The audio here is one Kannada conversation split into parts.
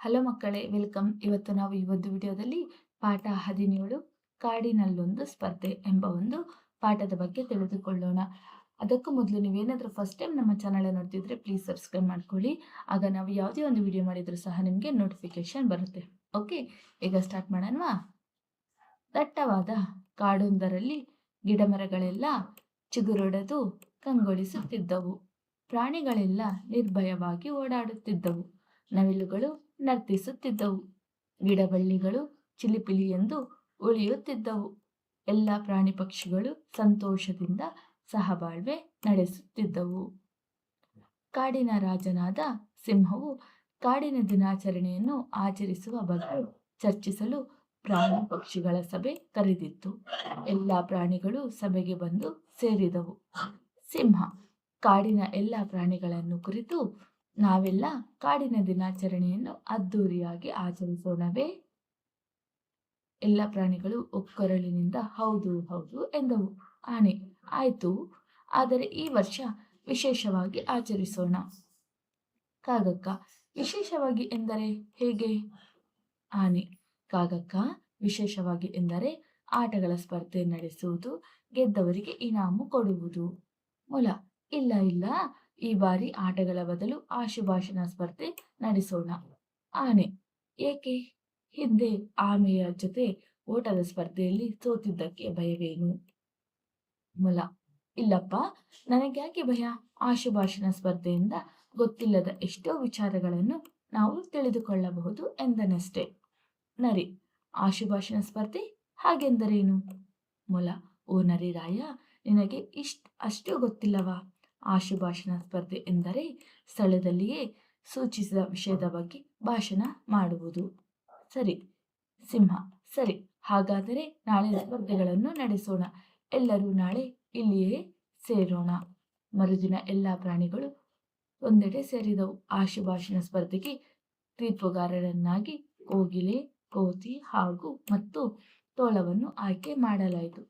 ಹಲೋ ಮಕ್ಕಳೇ, ವೆಲ್ಕಮ್. ಇವತ್ತು ನಾವು ಈ ಒಂದು ವಿಡಿಯೋದಲ್ಲಿ ಪಾಠ ಹದಿನೇಳು, ಕಾಡಿನಲ್ಲೊಂದು ಸ್ಪರ್ಧೆ ಎಂಬ ಒಂದು ಪಾಠದ ಬಗ್ಗೆ ತಿಳಿದುಕೊಳ್ಳೋಣ. ಅದಕ್ಕೂ ಮೊದಲು ನೀವೇನಾದರೂ ಫಸ್ಟ್ ಟೈಮ್ ನಮ್ಮ ಚಾನಲ್ ನೋಡ್ತಿದ್ರೆ ಪ್ಲೀಸ್ ಸಬ್ಸ್ಕ್ರೈಬ್ ಮಾಡ್ಕೊಳ್ಳಿ. ಆಗ ನಾವು ಯಾವುದೇ ಒಂದು ವಿಡಿಯೋ ಮಾಡಿದರೂ ಸಹ ನಿಮಗೆ ನೋಟಿಫಿಕೇಶನ್ ಬರುತ್ತೆ. ಓಕೆ ಈಗ ಸ್ಟಾರ್ಟ್ ಮಾಡೋಣವಾ? ದಟ್ಟವಾದ ಕಾಡೊಂದರಲ್ಲಿ ಗಿಡಮರಗಳೆಲ್ಲ ಚಿಗುರೊಡೆದು ಕಂಗೊಳಿಸುತ್ತಿದ್ದವು. ಪ್ರಾಣಿಗಳೆಲ್ಲ ನಿರ್ಭಯವಾಗಿ ಓಡಾಡುತ್ತಿದ್ದವು. ನವಿಲುಗಳು ನರ್ತಿಸುತ್ತಿದ್ದವು. ಗಿಡಬಳ್ಳಿಗಳು ಚಿಲಿಪಿಲಿ ಎಂದು ಉಳಿಯುತ್ತಿದ್ದವು. ಎಲ್ಲ ಪ್ರಾಣಿ ಪಕ್ಷಿಗಳು ಸಂತೋಷದಿಂದ ಸಹಬಾಳ್ವೆ ನಡೆಸುತ್ತಿದ್ದವು. ಕಾಡಿನ ರಾಜನಾದ ಸಿಂಹವು ಕಾಡಿನ ದಿನಾಚರಣೆಯನ್ನು ಆಚರಿಸುವ ಬಗ್ಗೆ ಚರ್ಚಿಸಲು ಪ್ರಾಣಿ ಪಕ್ಷಿಗಳ ಸಭೆ ಕರೆದಿತ್ತು. ಎಲ್ಲ ಪ್ರಾಣಿಗಳು ಸಭೆಗೆ ಬಂದು ಸೇರಿದವು. ಸಿಂಹ ಕಾಡಿನ ಎಲ್ಲ ಪ್ರಾಣಿಗಳನ್ನು ಕುರಿತು ನಾವೆಲ್ಲ ಕಾಡಿನ ದಿನಾಚರಣೆಯನ್ನು ಅದ್ದೂರಿಯಾಗಿ ಆಚರಿಸೋಣವೇ? ಎಲ್ಲ ಪ್ರಾಣಿಗಳು ಒಕ್ಕೊರಳಿನಿಂದ ಹೌದು ಹೌದು ಎಂದವು. ಆನೆ ಆಯಿತು. ಆದರೆ ಈ ವರ್ಷ ವಿಶೇಷವಾಗಿ ಆಚರಿಸೋಣ. ಕಾಗಕ್ಕ, ವಿಶೇಷವಾಗಿ ಎಂದರೆ ಹೇಗೆ? ಆನೆ ಕಾಗಕ್ಕ, ವಿಶೇಷವಾಗಿ ಎಂದರೆ ಆಟಗಳ ಸ್ಪರ್ಧೆ ನಡೆಸುವುದು, ಗೆದ್ದವರಿಗೆ ಇನಾಮು ಕೊಡುವುದು. ಮೊಲ, ಇಲ್ಲ ಇಲ್ಲ. ಈ ಬಾರಿ ಆಟಗಳ ಬದಲು ಆಶುಭಾಷಣ ಸ್ಪರ್ಧೆ ನಡೆಸೋಣ. ಆನೆ, ಏಕೆ? ಹಿಂದೆ ಆಮೆಯ ಜೊತೆ ಓಟದ ಸ್ಪರ್ಧೆಯಲ್ಲಿ ಸೋತಿದ್ದಕ್ಕೆ ಭಯವೇನು? ಮೊಲ, ಇಲ್ಲಪ್ಪ, ನನಗ್ಯಾಕೆ ಭಯ? ಆಶುಭಾಷಣ ಸ್ಪರ್ಧೆಯಿಂದ ಗೊತ್ತಿಲ್ಲದ ಎಷ್ಟೋ ವಿಚಾರಗಳನ್ನು ನಾವು ತಿಳಿದುಕೊಳ್ಳಬಹುದು ಎಂದನಷ್ಟೇ. ನರಿ, ಆಶುಭಾಷಣ ಸ್ಪರ್ಧೆ ಹಾಗೆಂದರೇನು? ಮೊಲ, ಓ ನರಿರಾಯ, ನಿನಗೆ ಇಷ್ಟ ಅಷ್ಟು ಗೊತ್ತಿಲ್ಲವಾ? ಆಶುಭಾಷಣ ಸ್ಪರ್ಧೆ ಎಂದರೆ ಸ್ಥಳದಲ್ಲಿಯೇ ಸೂಚಿಸಿದ ವಿಷಯದ ಬಗ್ಗೆ ಭಾಷಣ ಮಾಡುವುದು. ಸರಿ, ಸಿಂಹ. ಸರಿ, ಹಾಗಾದರೆ ನಾಳೆ ಸ್ಪರ್ಧೆಗಳನ್ನು ನಡೆಸೋಣ. ಎಲ್ಲರೂ ನಾಳೆ ಇಲ್ಲಿಯೇ ಸೇರೋಣ. ಮರುದಿನ ಎಲ್ಲ ಪ್ರಾಣಿಗಳು ಒಂದೆಡೆ ಸೇರಿದವು. ಆಶುಭಾಷಣ ಸ್ಪರ್ಧೆಗೆ ತೀರ್ಪುಗಾರರನ್ನಾಗಿ ಕೋಗಿಲೆ, ಕೋತಿ ಹಾಗೂ ಮತ್ತು ತೋಳವನ್ನು ಆಯ್ಕೆ ಮಾಡಲಾಯಿತು.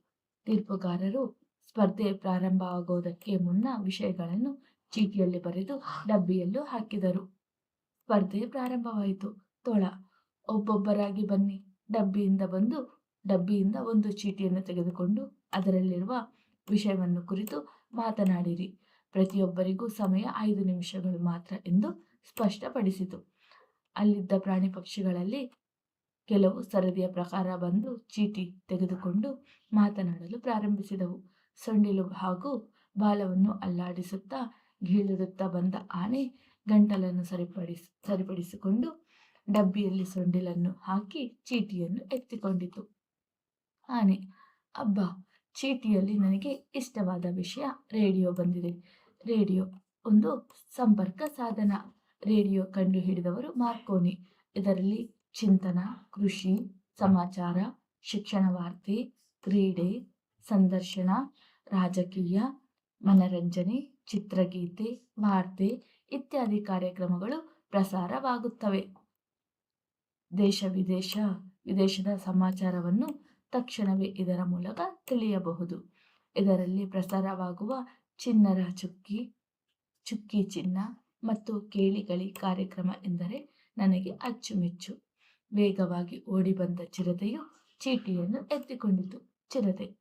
ತೀರ್ಪುಗಾರರು ಸ್ಪರ್ಧೆ ಪ್ರಾರಂಭ ಆಗೋದಕ್ಕೆ ಮುನ್ನ ವಿಷಯಗಳನ್ನು ಚೀಟಿಯಲ್ಲಿ ಬರೆದು ಡಬ್ಬಿಯಲ್ಲೂ ಹಾಕಿದರು. ಸ್ಪರ್ಧೆ ಪ್ರಾರಂಭವಾಯಿತು. ತೋಳ, ಒಬ್ಬೊಬ್ಬರಾಗಿ ಬನ್ನಿ. ಡಬ್ಬಿಯಿಂದ ಬಂದು ಡಬ್ಬಿಯಿಂದ ಒಂದು ಚೀಟಿಯನ್ನು ತೆಗೆದುಕೊಂಡು ಅದರಲ್ಲಿರುವ ವಿಷಯವನ್ನು ಕುರಿತು ಮಾತನಾಡಿರಿ. ಪ್ರತಿಯೊಬ್ಬರಿಗೂ ಸಮಯ ಐದು ನಿಮಿಷಗಳು ಮಾತ್ರ ಎಂದು ಸ್ಪಷ್ಟಪಡಿಸಿತು. ಅಲ್ಲಿದ್ದ ಪ್ರಾಣಿ ಪಕ್ಷಿಗಳಲ್ಲಿ ಕೆಲವು ಸರದಿಯ ಪ್ರಕಾರ ಬಂದು ಚೀಟಿ ತೆಗೆದುಕೊಂಡು ಮಾತನಾಡಲು ಪ್ರಾರಂಭಿಸಿದವು. ಸೊಂಡಿಲು ಹಾಗೂ ಬಾಲವನ್ನು ಅಲ್ಲಾಡಿಸುತ್ತಾ ಗೀಳಿರುತ್ತಾ ಬಂದ ಆನೆ ಗಂಟಲನ್ನು ಸರಿಪಡಿಸ, ಸರಿಪಡಿಸಿಕೊಂಡು ಡಬ್ಬಿಯಲ್ಲಿ ಸೊಂಡಿಲನ್ನು ಹಾಕಿ ಚೀಟಿಯನ್ನು ಎತ್ತಿಕೊಂಡಿತು. ಆನೆ, ಅಬ್ಬ, ಚೀಟಿಯಲ್ಲಿ ನನಗೆ ಇಷ್ಟವಾದ ವಿಷಯ ರೇಡಿಯೋ ಬಂದಿದೆ. ರೇಡಿಯೋ ಒಂದು ಸಂಪರ್ಕ ಸಾಧನ. ರೇಡಿಯೋ ಕಂಡುಹಿಡಿದವರು ಮಾರ್ಕೋನಿ. ಇದರಲ್ಲಿ ಚಿಂತನ, ಕೃಷಿ, ಸಮಾಚಾರ, ಶಿಕ್ಷಣ ವಾರ್ತೆ, ಕ್ರೀಡೆ, ಸಂದರ್ಶನ ರಾಜಕೀಯ, ಮನರಂಜನೆ, ಚಿತ್ರಗೀತೆ, ವಾರ್ತೆ ಇತ್ಯಾದಿ ಕಾರ್ಯಕ್ರಮಗಳು ಪ್ರಸಾರವಾಗುತ್ತವೆ. ದೇಶ ವಿದೇಶ, ವಿದೇಶದ ಸಮಾಚಾರವನ್ನು ತಕ್ಷಣವೇ ಇದರ ಮೂಲಕ ತಿಳಿಯಬಹುದು. ಇದರಲ್ಲಿ ಪ್ರಸಾರವಾಗುವ ಚಿನ್ನರ ಚುಕ್ಕಿ ಚುಕ್ಕಿ ಚಿನ್ನ ಮತ್ತು ಕೇಳಿಗಳಿ ಕಾರ್ಯಕ್ರಮ ಎಂದರೆ ನನಗೆ ಅಚ್ಚುಮೆಚ್ಚು. ವೇಗವಾಗಿ ಓಡಿ ಬಂದ ಚಿರತೆಯು ಚೀಟಿಯನ್ನು ಎತ್ತಿಕೊಂಡಿತು. ಚಿರತೆ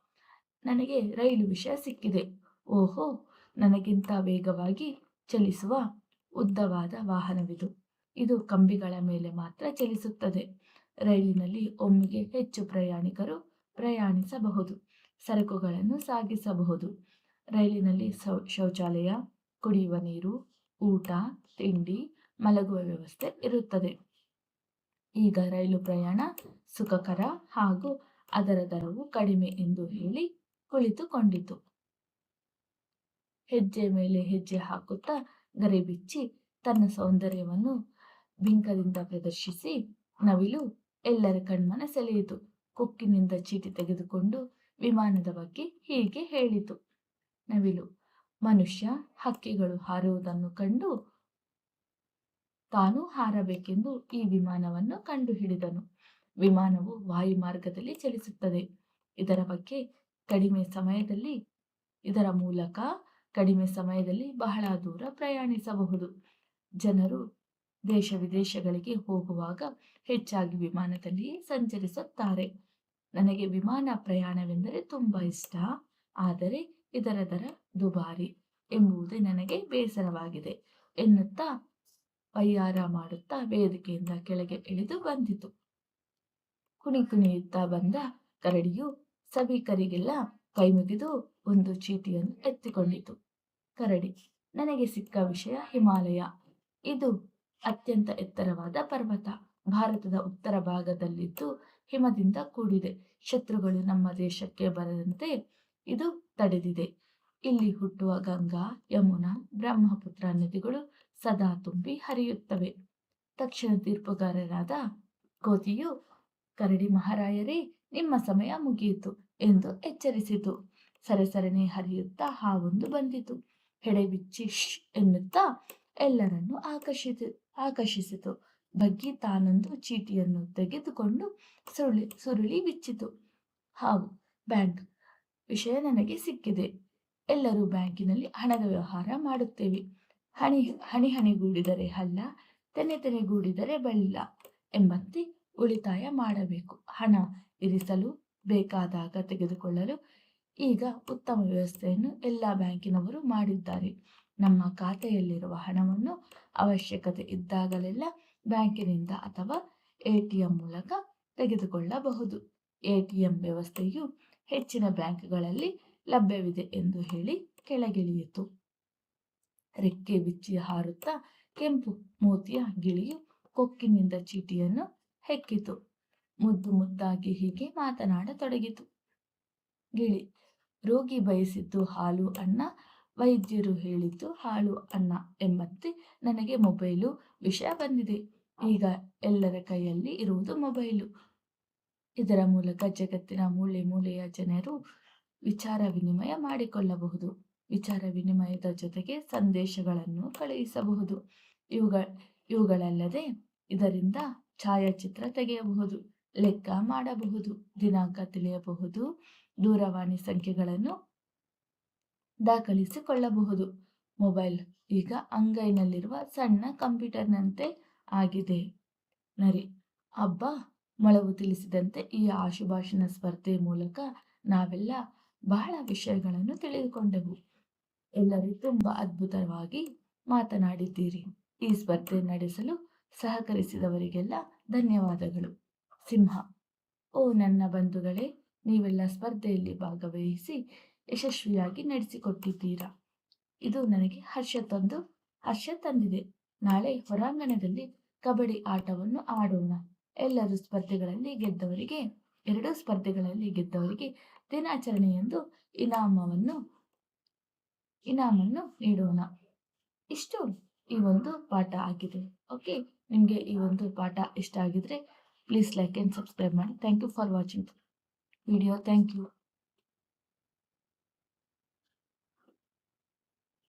ನನಗೆ ರೈಲು ವಿಷಯ ಸಿಕ್ಕಿದೆ. ಓಹೋ, ನನಗಿಂತ ವೇಗವಾಗಿ ಚಲಿಸುವ ಉದ್ದವಾದ ವಾಹನವಿದು. ಇದು ಕಂಬಿಗಳ ಮೇಲೆ ಮಾತ್ರ ಚಲಿಸುತ್ತದೆ. ರೈಲಿನಲ್ಲಿ ಒಮ್ಮೆಗೆ ಹೆಚ್ಚು ಪ್ರಯಾಣಿಕರು ಪ್ರಯಾಣಿಸಬಹುದು, ಸರಕುಗಳನ್ನು ಸಾಗಿಸಬಹುದು. ರೈಲಿನಲ್ಲಿ ಶೌಚಾಲಯ, ಕುಡಿಯುವ ನೀರು, ಊಟ, ತಿಂಡಿ, ಮಲಗುವ ವ್ಯವಸ್ಥೆ ಇರುತ್ತದೆ. ಈಗ ರೈಲು ಪ್ರಯಾಣ ಸುಖಕರ ಹಾಗೂ ಅದರ ದರವು ಕಡಿಮೆ ಎಂದು ಹೇಳಿ ಕುಳಿತುಕೊಂಡಿತು. ಹೆಜ್ಜೆ ಮೇಲೆ ಹೆಜ್ಜೆ ಹಾಕುತ್ತಾ ಗರಿಬಿಚ್ಚಿ ತನ್ನ ಸೌಂದರ್ಯವನ್ನು ಬಿಂಕದಿಂದ ಪ್ರದರ್ಶಿಸಿ, ನವಿಲು ಎಲ್ಲರ ಕಣ್ಮನ ಸೆಳೆಯಿತು ಕೊಕ್ಕಿನಿಂದ ಚೀಟಿ ತೆಗೆದುಕೊಂಡು ವಿಮಾನದ ಬಗ್ಗೆ ಹೀಗೆ ಹೇಳಿತು. ನವಿಲು, ಮನುಷ್ಯ ಹಕ್ಕಿಗಳು ಹಾರುವುದನ್ನು ಕಂಡು ತಾನು ಹಾರಬೇಕೆಂದು ಈ ವಿಮಾನವನ್ನು ಕಂಡುಹಿಡಿದನು. ವಿಮಾನವು ವಾಯು ಮಾರ್ಗದಲ್ಲಿ ಚಲಿಸುತ್ತದೆ. ಇದರ ಬಗ್ಗೆ ಕಡಿಮೆ ಸಮಯದಲ್ಲಿ ಇದರ ಮೂಲಕ ಕಡಿಮೆ ಸಮಯದಲ್ಲಿ ಬಹಳ ದೂರ ಪ್ರಯಾಣಿಸಬಹುದು. ಜನರು ದೇಶ ವಿದೇಶಗಳಿಗೆ ಹೋಗುವಾಗ ಹೆಚ್ಚಾಗಿ ವಿಮಾನದಲ್ಲಿ ಸಂಚರಿಸುತ್ತಾರೆ. ನನಗೆ ವಿಮಾನ ಪ್ರಯಾಣವೆಂದರೆ ತುಂಬ ಇಷ್ಟ. ಆದರೆ ಇದರ ದರ ದುಬಾರಿ ಎಂಬುದೇ ನನಗೆ ಬೇಸರವಾಗಿದೆ ಎನ್ನುತ್ತಾ ವಯ್ಯಾರ ಮಾಡುತ್ತಾ ವೇದಿಕೆಯಿಂದ ಕೆಳಗೆ ಇಳಿದು ಬಂದಿತು. ಕುಣಿ ಕುಣಿಯುತ್ತಾ ಬಂದ ಕರಡಿಯು ಸಭಿಕರಿಗೆಲ್ಲ ಕೈ ಮುಗಿದು ಒಂದು ಚೀಟಿಯನ್ನು ಎತ್ತಿಕೊಂಡಿತು. ಕರಡಿ, ನನಗೆ ಸಿಕ್ಕ ವಿಷಯ ಹಿಮಾಲಯ. ಇದು ಅತ್ಯಂತ ಎತ್ತರವಾದ ಪರ್ವತ. ಭಾರತದ ಉತ್ತರ ಭಾಗದಲ್ಲಿದ್ದು ಹಿಮದಿಂದ ಕೂಡಿದೆ. ಶತ್ರುಗಳು ನಮ್ಮ ದೇಶಕ್ಕೆ ಬರದಂತೆ ಇದು ತಡೆದಿದೆ. ಇಲ್ಲಿ ಹುಟ್ಟುವ ಗಂಗಾ, ಯಮುನಾ, ಬ್ರಹ್ಮಪುತ್ರ ನದಿಗಳು ಸದಾ ತುಂಬಿ ಹರಿಯುತ್ತವೆ. ತಕ್ಷಣ ತೀರ್ಪುಗಾರರಾದ ಕೋತಿಯು ಕರಡಿ ಮಹಾರಾಯರೇ ನಿಮ್ಮ ಸಮಯ ಮುಗಿಯಿತು ಎಂದು ಎಚ್ಚರಿಸಿತು. ಸರಸರನೆ ಹರಿಯುತ್ತಾ ಹಾವೊಂದು ಬಂದಿತು. ಹೆಡೆ ಬಿಚ್ಚಿ ಎನ್ನುತ್ತಾ ಎಲ್ಲರನ್ನು ಆಕರ್ಷಿಸಿ ಆಕರ್ಷಿಸಿತು. ಬಗ್ಗಿ ತಾನೊಂದು ಚೀಟಿಯನ್ನು ತೆಗೆದುಕೊಂಡು ಸುರುಳಿ ಸುರುಳಿ ಬಿಚ್ಚಿತು. ಹಾವು, ಬ್ಯಾಂಕ್ ವಿಷಯ ನನಗೆ ಸಿಕ್ಕಿದೆ. ಎಲ್ಲರೂ ಬ್ಯಾಂಕಿನಲ್ಲಿ ಹಣದ ವ್ಯವಹಾರ ಮಾಡುತ್ತೇವೆ. ಹಣಿ ಹಣಿ ಹಣಿಗೂಡಿದರೆ ಹಲ್ಲ, ತೆನೆ ತೆನೆಗೂಡಿದರೆ ಬಲ್ಲ ಎಂಬಂತೆ ಉಳಿತಾಯ ಮಾಡಬೇಕು. ಹಣ ಇರಿಸಲು ಬೇಕಾದಾಗ ತೆಗೆದುಕೊಳ್ಳಲು ಈಗ ಉತ್ತಮ ವ್ಯವಸ್ಥೆಯನ್ನು ಎಲ್ಲ ಬ್ಯಾಂಕಿನವರು ಮಾಡಿದ್ದಾರೆ. ನಮ್ಮ ಖಾತೆಯಲ್ಲಿರುವ ಹಣವನ್ನು ಅವಶ್ಯಕತೆ ಇದ್ದಾಗಲೆಲ್ಲ ಬ್ಯಾಂಕಿನಿಂದ ಅಥವಾ ಎ ಟಿ ಎಂ ಮೂಲಕ ತೆಗೆದುಕೊಳ್ಳಬಹುದು. ಎ ಟಿ ಎಂ ವ್ಯವಸ್ಥೆಯು ಹೆಚ್ಚಿನ ಬ್ಯಾಂಕ್ಗಳಲ್ಲಿ ಲಭ್ಯವಿದೆ ಎಂದು ಹೇಳಿ ಕೆಳಗಿಳಿಯಿತು. ರೆಕ್ಕೆ ಬಿಚ್ಚಿ ಹಾರುತ್ತಾ ಕೆಂಪು ಮೂತಿಯ ಗಿಳಿಯು ಕೊಕ್ಕಿನಿಂದ ಚೀಟಿಯನ್ನು ಹೆಕ್ಕಿತು. ಮುದ್ದು ಮುದ್ದಾಗಿ ಹೀಗೆ ಮಾತನಾಡತೊಡಗಿತು. ಗಿಳಿ ರೋಗಿ ಬಯಸಿದ್ದು ಹಾಲು ಅನ್ನ, ವೈದ್ಯರು ಹೇಳಿದ್ದು ಹಾಳು ಅನ್ನ ಎಂಬಂತೆ ನನಗೆ ಮೊಬೈಲು ವಿಷಯ ಬಂದಿದೆ. ಈಗ ಎಲ್ಲರ ಕೈಯಲ್ಲಿ ಇರುವುದು ಮೊಬೈಲು. ಇದರ ಮೂಲಕ ಜಗತ್ತಿನ ಮೂಲೆ ಮೂಲೆಯ ಜನರು ವಿಚಾರ ವಿನಿಮಯ ಮಾಡಿಕೊಳ್ಳಬಹುದು. ವಿಚಾರ ವಿನಿಮಯದ ಜೊತೆಗೆ ಸಂದೇಶಗಳನ್ನು ಕಳುಹಿಸಬಹುದು. ಇವುಗಳ, ಇವುಗಳಲ್ಲದೆ ಇದರಿಂದ ಛಾಯಾಚಿತ್ರ ತೆಗೆಯಬಹುದು. ಲೆಕ್ಕ ಮಾಡಬಹುದು, ದಿನಾಂಕ ತಿಳಿಯಬಹುದು, ದೂರವಾಣಿ ಸಂಖ್ಯೆಗಳನ್ನು ದಾಖಲಿಸಿಕೊಳ್ಳಬಹುದು. ಮೊಬೈಲ್ ಈಗ ಅಂಗೈನಲ್ಲಿರುವ ಸಣ್ಣ ಕಂಪ್ಯೂಟರ್ನಂತೆ ಆಗಿದೆ. ನರಿ, ಹಬ್ಬ ಮೊಳವು ತಿಳಿಸಿದಂತೆ ಈ ಆಶುಭಾಷಣ ಸ್ಪರ್ಧೆ ಮೂಲಕ ನಾವೆಲ್ಲ ಬಹಳ ವಿಷಯಗಳನ್ನು ತಿಳಿದುಕೊಂಡೆವು. ಎಲ್ಲರೂ ತುಂಬಾ ಅದ್ಭುತವಾಗಿ ಮಾತನಾಡಿದ್ದೀರಿ. ಈ ಸ್ಪರ್ಧೆ ನಡೆಸಲು ಸಹಕರಿಸಿದವರಿಗೆಲ್ಲ ಧನ್ಯವಾದಗಳು. ಸಿಂಹ. ಓ ನನ್ನ ಬಂಧುಗಳೇ, ನೀವೆಲ್ಲ ಸ್ಪರ್ಧೆಯಲ್ಲಿ ಭಾಗವಹಿಸಿ ಯಶಸ್ವಿಯಾಗಿ ನಡೆಸಿಕೊಟ್ಟಿದ್ದೀರಾ. ಇದು ನನಗೆ ಹರ್ಷ ತಂದು, ಹರ್ಷ ತಂದಿದೆ. ನಾಳೆ ಹೊರಾಂಗಣದಲ್ಲಿ ಕಬಡ್ಡಿ ಆಟವನ್ನು ಆಡೋಣ. ಎಲ್ಲರೂ ಸ್ಪರ್ಧೆಗಳಲ್ಲಿ ಗೆದ್ದವರಿಗೆ, ಎರಡೂ ಸ್ಪರ್ಧೆಗಳಲ್ಲಿ ಗೆದ್ದವರಿಗೆ ದಿನಾಚರಣೆಯೆಂದು ಇನಾಮವನ್ನು, ಇನಾಮನ್ನು ನೀಡೋಣ. ಇಷ್ಟು ಈ ಒಂದು ಪಾಠ ಆಗಿದೆ. ಓಕೆ, ನಿಮಗೆ ಈ ಒಂದು ಪಾಠ ಇಷ್ಟ ಆಗಿದ್ರೆ Please like and subscribe And Thank you for watching video. Thank you.